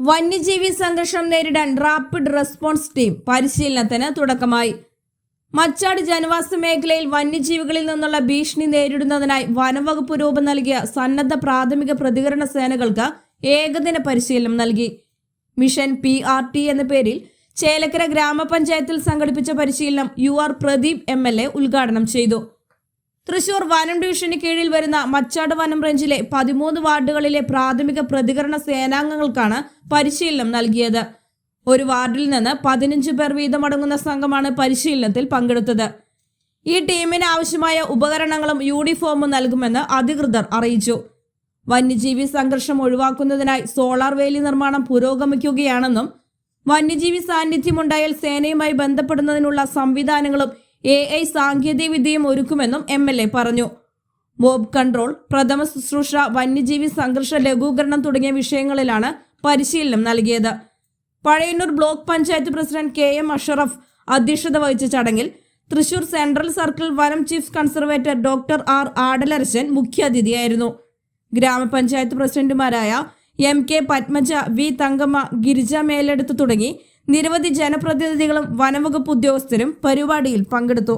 വന്യജീവി സംഘർഷം നേരിടാൻ റാപ്പിഡ് റെസ്പോൺസ് ടീം പരിശീലനത്തിന് തുടക്കമായി. മച്ചാട് ജനവാസ മേഖലയിൽ വന്യജീവികളിൽ നിന്നുള്ള ഭീഷണി നേരിടുന്നതിനായി വനംവകുപ്പ് രൂപം നൽകിയ സന്നദ്ധ പ്രാഥമിക പ്രതികരണ സേനകൾക്ക് ഏകദിന പരിശീലനം നൽകി. മിഷൻ പി ആർ ടി എന്ന പേരിൽ ചേലക്കര ഗ്രാമപഞ്ചായത്തിൽ സംഘടിപ്പിച്ച പരിശീലനം U R Pradeep M L A ഉദ്ഘാടനം ചെയ്തു. തൃശൂർ വനം ഡിവിഷന് കീഴിൽ വരുന്ന മച്ചാട് വനം റേഞ്ചിലെ പതിമൂന്ന് വാർഡുകളിലെ പ്രാഥമിക പ്രതികരണ സേനാംഗങ്ങൾക്കാണ് പരിശീലനം നൽകിയത്. ഒരു വാർഡിൽ നിന്ന് പതിനഞ്ച് പേർ വീതമടങ്ങുന്ന സംഘമാണ് പരിശീലനത്തിൽ പങ്കെടുത്തത്. ഈ ടീമിന് ആവശ്യമായ ഉപകരണങ്ങളും യൂണിഫോമും നൽകുമെന്ന് അധികൃതർ അറിയിച്ചു. വന്യജീവി സംഘർഷം ഒഴിവാക്കുന്നതിനായി സോളാർ വേലി നിർമ്മാണം പുരോഗമിക്കുകയാണെന്നും വന്യജീവി സാന്നിധ്യമുണ്ടായാൽ സേനയുമായി ബന്ധപ്പെടുന്നതിനുള്ള സംവിധാനങ്ങളും എ ഐ സാങ്കേതിക വിദ്യയും ഒരുക്കുമെന്നും എം എൽ എ പറഞ്ഞു. മോബ് കൺട്രോൾ പ്രഥമ ശുശ്രൂഷ വന്യജീവി സംഘർഷ ലഘൂകരണം തുടങ്ങിയ വിഷയങ്ങളിലാണ് പരിശീലനം നൽകിയത്. Pazhayannur block panchayat president K M Ashraf അധ്യക്ഷത വഹിച്ച ചടങ്ങിൽ തൃശൂർ സെൻട്രൽ സർക്കിൾ വനം chief conservator doctor R. Adalarasan മുഖ്യാതിഥിയായിരുന്നു. ഗ്രാമപഞ്ചായത്ത് പ്രസിഡന്റുമാരായ M K Padmaja V Thankamma Girija Meleduthu തുടങ്ങി നിരവധി ജനപ്രതിനിധികളും വനംവകുപ്പ് ഉദ്യോഗസ്ഥരും പരിപാടിയിൽ പങ്കെടുത്തു